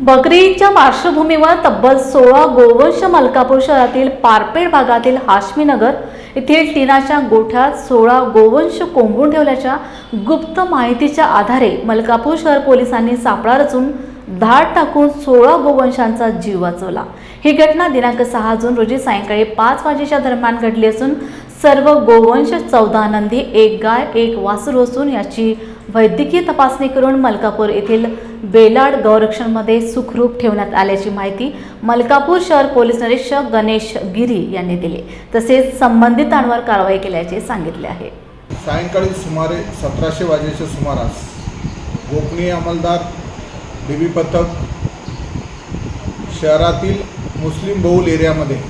बकरीच्या पार्श्वभूमीवर तब्बल सोळा गोवंश मलकापूर शहरातील पारपेड भागातील हाशमीनगर येथील टिनाच्या गोठ्यात सोळा गोवंश कोंबून ठेवल्याच्या गुप्त माहितीच्या आधारे मलकापूर शहर पोलिसांनी सापळा रचून धाड टाकून सोळा गोवंशांचा जीव वाचवला. ही घटना दिनांक सहा जून रोजी सायंकाळी पाच वाजेच्या दरम्यान घडली असून सर्व गोवंश चौदा नंदी एक गाय एक वासरू असून याची वैद्यकीय तपासणी करून मलकापूर येथील बेलाड गौरक्षणमध्ये सुखरूप ठेवण्यात आल्याची माहिती मलकापूर शहर पोलीस निरीक्षक गणेश गिरी यांनी दिली. तसेच संबंधितांवर कारवाई केल्याचे सांगितले आहे. सायंकाळी सुमारे सतराशे वाजेच्या सुमारास गोपनीय अंमलदार बीबी पथक शहरातील मुस्लिम बहुल एरियामध्ये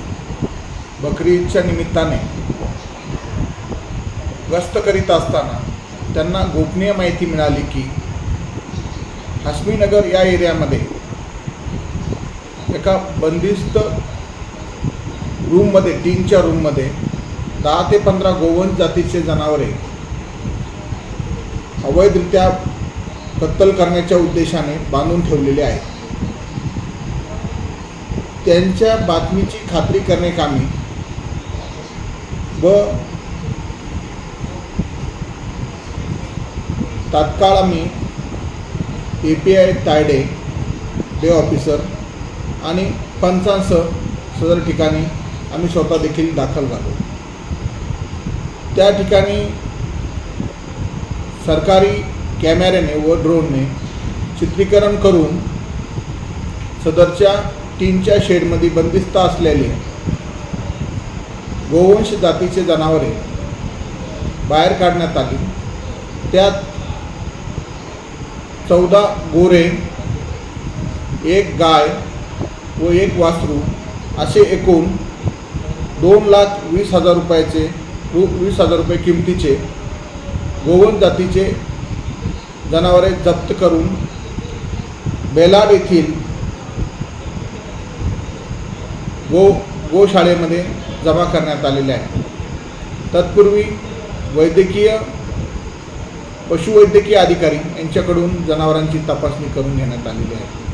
बकरी ईदच्या निमित्ताने गस्त करीत असताना त्यांना गोपनीय माहिती मिळाली की हस्मीनगर या एरियामध्ये एका बंदिस्त रूममध्ये टीनच्या रूममध्ये दहा ते पंधरा गोवंश जातीचे जनावरे अवैधरित्या कत्तल करण्याच्या उद्देशाने बांधून ठेवलेले आहेत. त्यांच्या बातमीची खात्री करणे कामी व तात्काळ आम्ही ए पी आय तायडे डे ऑफिसर आणि पंचांसह सदर ठिकाणी आम्ही स्वतः देखील दाखल झालो. त्या ठिकाणी सरकारी कॅमेऱ्याने व ड्रोनने चित्रीकरण करून सदरच्या टीनच्या शेडमध्ये बंदिस्त असलेले गोवंश जातीचे जनावरे बाहेर काढण्यात आली. त्यात चौदा गोरे एक गाय व एक वासरू असे एकूण दोन लाख वीस हजार रुपयाचे रु वीस हजार रुपये किमतीचे गोवन जातीचे जनावरे जप्त करून बेलाड येथील गो गोशाळेमध्ये जमा करण्यात आलेले आहे. तत्पूर्वी वैद्यकीय पशुवैद्यकीय अधिकारी यांच्याकडून जनावरांची तपासणी करून घेण्यात आलेली आहे.